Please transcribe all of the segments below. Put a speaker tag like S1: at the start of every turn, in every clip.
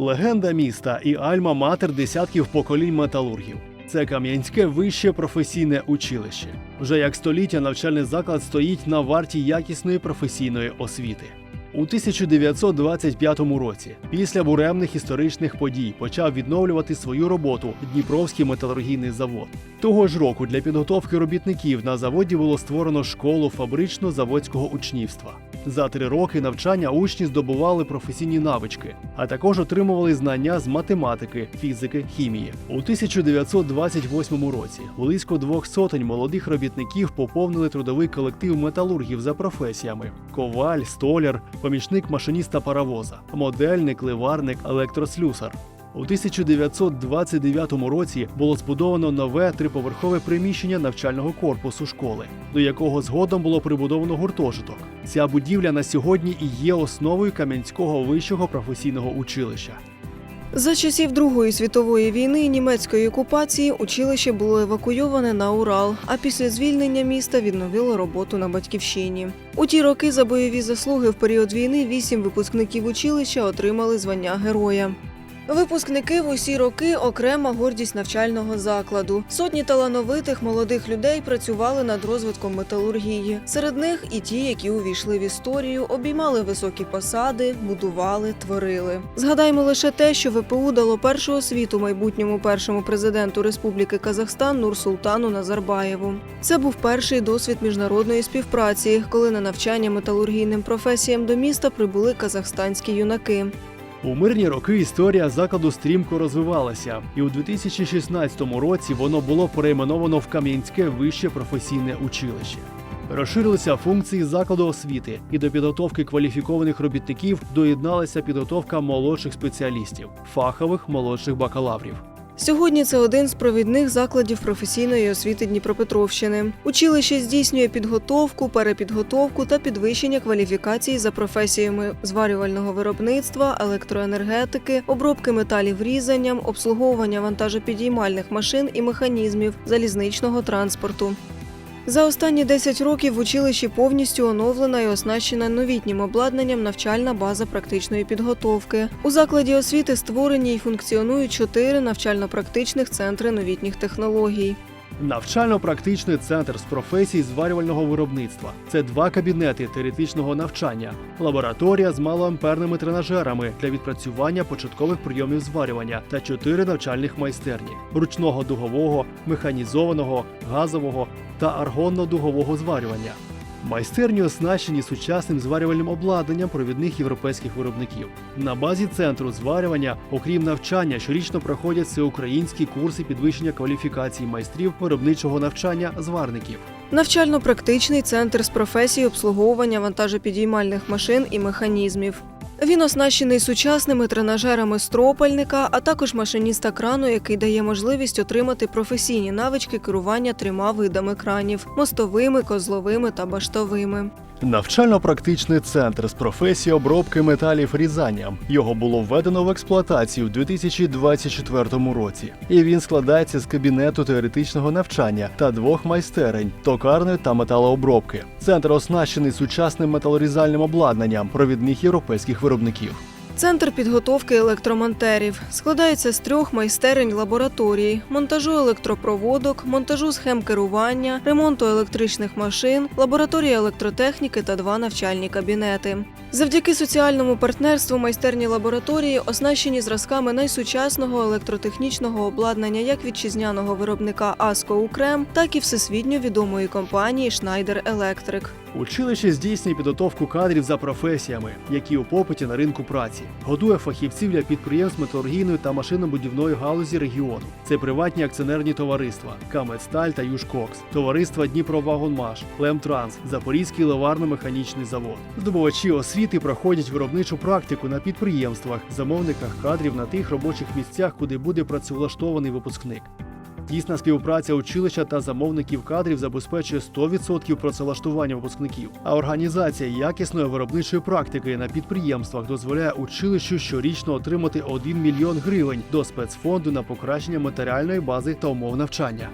S1: Легенда міста і альма-матер десятків поколінь металургів. Це Кам'янське вище професійне училище. Вже як століття навчальний заклад стоїть на варті якісної професійної освіти. У 1925 році, після буремних історичних подій, почав відновлювати свою роботу Дніпровський металургійний завод. Того ж року для підготовки робітників на заводі було створено школу фабрично-заводського учнівства. За три роки навчання учні здобували професійні навички, а також отримували знання з математики, фізики, хімії. У 1928 році близько двох сотень молодих робітників поповнили трудовий колектив металургів за професіями: коваль, столяр, помічник машиніста паровоза, модельник, ливарник, електрослюсар. У 1929 році було збудовано нове триповерхове приміщення навчального корпусу школи, до якого згодом було прибудовано гуртожиток. Ця будівля на сьогодні і є основою Кам'янського вищого професійного училища.
S2: За часів Другої світової війни німецької окупації училище було евакуйоване на Урал, а після звільнення міста відновило роботу на батьківщині. У ті роки за бойові заслуги в період війни вісім випускників училища отримали звання героя. Випускники в усі роки окрема гордість навчального закладу. Сотні талановитих молодих людей працювали над розвитком металургії. Серед них і ті, які увійшли в історію, обіймали високі посади, будували, творили. Згадаймо лише те, що ВПУ дало першу освіту майбутньому першому президенту Республіки Казахстан Нурсултану Назарбаєву. Це був перший досвід міжнародної співпраці, коли на навчання металургійним професіям до міста прибули казахстанські юнаки.
S1: У мирні роки історія закладу стрімко розвивалася, і у 2016 році воно було перейменовано в Кам'янське вище професійне училище. Розширилися функції закладу освіти, і до підготовки кваліфікованих робітників доєдналася підготовка молодших спеціалістів, фахових молодших бакалаврів.
S2: Сьогодні це один з провідних закладів професійної освіти Дніпропетровщини. Училище здійснює підготовку, перепідготовку та підвищення кваліфікації за професіями зварювального виробництва, електроенергетики, обробки металів різанням, обслуговування вантажопідіймальних машин і механізмів залізничного транспорту. За останні 10 років в училищі повністю оновлена і оснащена новітнім обладнанням навчальна база практичної підготовки. У закладі освіти створені і функціонують чотири навчально-практичних центри новітніх технологій.
S1: Навчально-практичний центр з професій зварювального виробництва. Це два кабінети теоретичного навчання, лабораторія з малоамперними тренажерами для відпрацювання початкових прийомів зварювання та чотири навчальних майстерні ручного дугового, механізованого, газового та аргонно-дугового зварювання. Майстерні оснащені сучасним зварювальним обладнанням провідних європейських виробників. На базі центру зварювання, окрім навчання, щорічно проходять всеукраїнські курси підвищення кваліфікації майстрів виробничого навчання зварників.
S2: Навчально-практичний центр з професії обслуговування вантажопідіймальних машин і механізмів. Він оснащений сучасними тренажерами стропальника, а також машиніста крану, який дає можливість отримати професійні навички керування трьома видами кранів мостовими, козловими та баштовими.
S1: Навчально-практичний центр з професії обробки металів різанням. Його було введено в експлуатацію у 2024 році. І він складається з кабінету теоретичного навчання та двох майстерень токарної та металообробки. Центр оснащений сучасним металорізальним обладнанням провідних європейських виробників.
S2: Центр підготовки електромонтерів складається з трьох майстерень лабораторій: монтажу електропроводок, монтажу схем керування, ремонту електричних машин, лабораторії електротехніки та два навчальні кабінети. Завдяки соціальному партнерству майстерні лабораторії оснащені зразками найсучасного електротехнічного обладнання як вітчизняного виробника Аско Укрем, так і всесвітньо відомої компанії Schneider Electric.
S1: Училище здійснює підготовку кадрів за професіями, які у попиті на ринку праці, готує фахівців для підприємств металургійної та машинобудівної галузі регіону. Це приватні акціонерні товариства Камецсталь та Южкокс, товариства Дніпровагонмаш, Лемтранс, Запорізький леварно-механічний завод. Здобувачі освіти проходять виробничу практику на підприємствах, замовниках кадрів на тих робочих місцях, куди буде працевлаштований випускник. Тісна співпраця училища та замовників кадрів забезпечує 100% працевлаштування випускників. А організація якісної виробничої практики на підприємствах дозволяє училищу щорічно отримати 1 мільйон гривень до спецфонду на покращення матеріальної бази та умов навчання.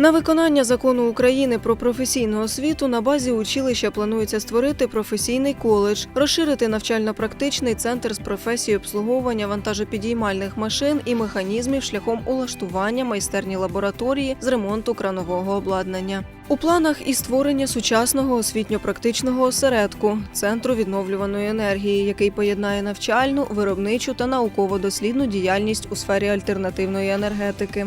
S2: На виконання закону України про професійну освіту на базі училища планується створити професійний коледж, розширити навчально-практичний центр з професії обслуговування вантажопідіймальних машин і механізмів шляхом улаштування майстерні лабораторії з ремонту кранового обладнання. У планах і створення сучасного освітньо-практичного осередку центру відновлюваної енергії, який поєднає навчальну, виробничу та науково-дослідну діяльність у сфері альтернативної енергетики.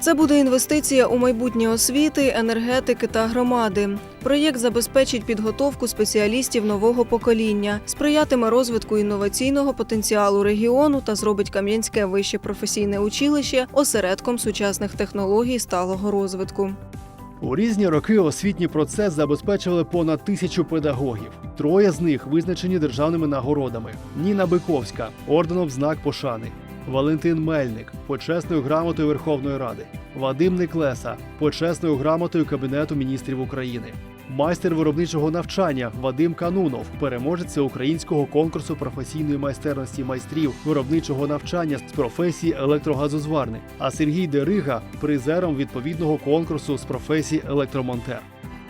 S2: Це буде інвестиція у майбутнє освіти, енергетики та громади. Проєкт забезпечить підготовку спеціалістів нового покоління, сприятиме розвитку інноваційного потенціалу регіону та зробить Кам'янське вище професійне училище осередком сучасних технологій сталого розвитку.
S1: У різні роки освітній процес забезпечили понад тисячу педагогів. Троє з них визначені державними нагородами: Ніна Биковська, орденом знак пошани, Валентин Мельник, почесною грамотою Верховної Ради, Вадим Неклеса, почесною грамотою Кабінету міністрів України. Майстер виробничого навчання Вадим Канунов, переможець українського конкурсу професійної майстерності майстрів виробничого навчання з професії електрогазозварник, а Сергій Дерига призером відповідного конкурсу з професії електромонтер.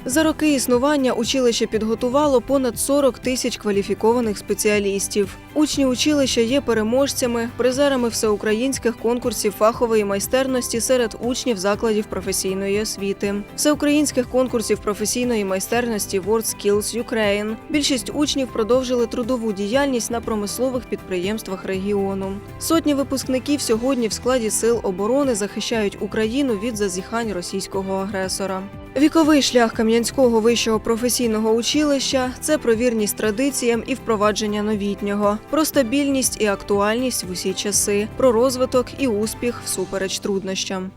S2: За роки існування училище підготувало понад 40 тисяч кваліфікованих спеціалістів. Учні училища є переможцями, призерами всеукраїнських конкурсів фахової майстерності серед учнів закладів професійної освіти, всеукраїнських конкурсів професійної майстерності WorldSkills Ukraine. Більшість учнів продовжили трудову діяльність на промислових підприємствах регіону. Сотні випускників сьогодні в складі сил оборони захищають Україну від зазіхань російського агресора. Віковий шлях Кам'янського вищого професійного училища це про вірність традиціям і впровадження новітнього, про стабільність і актуальність в усі часи, про розвиток і успіх всупереч труднощам.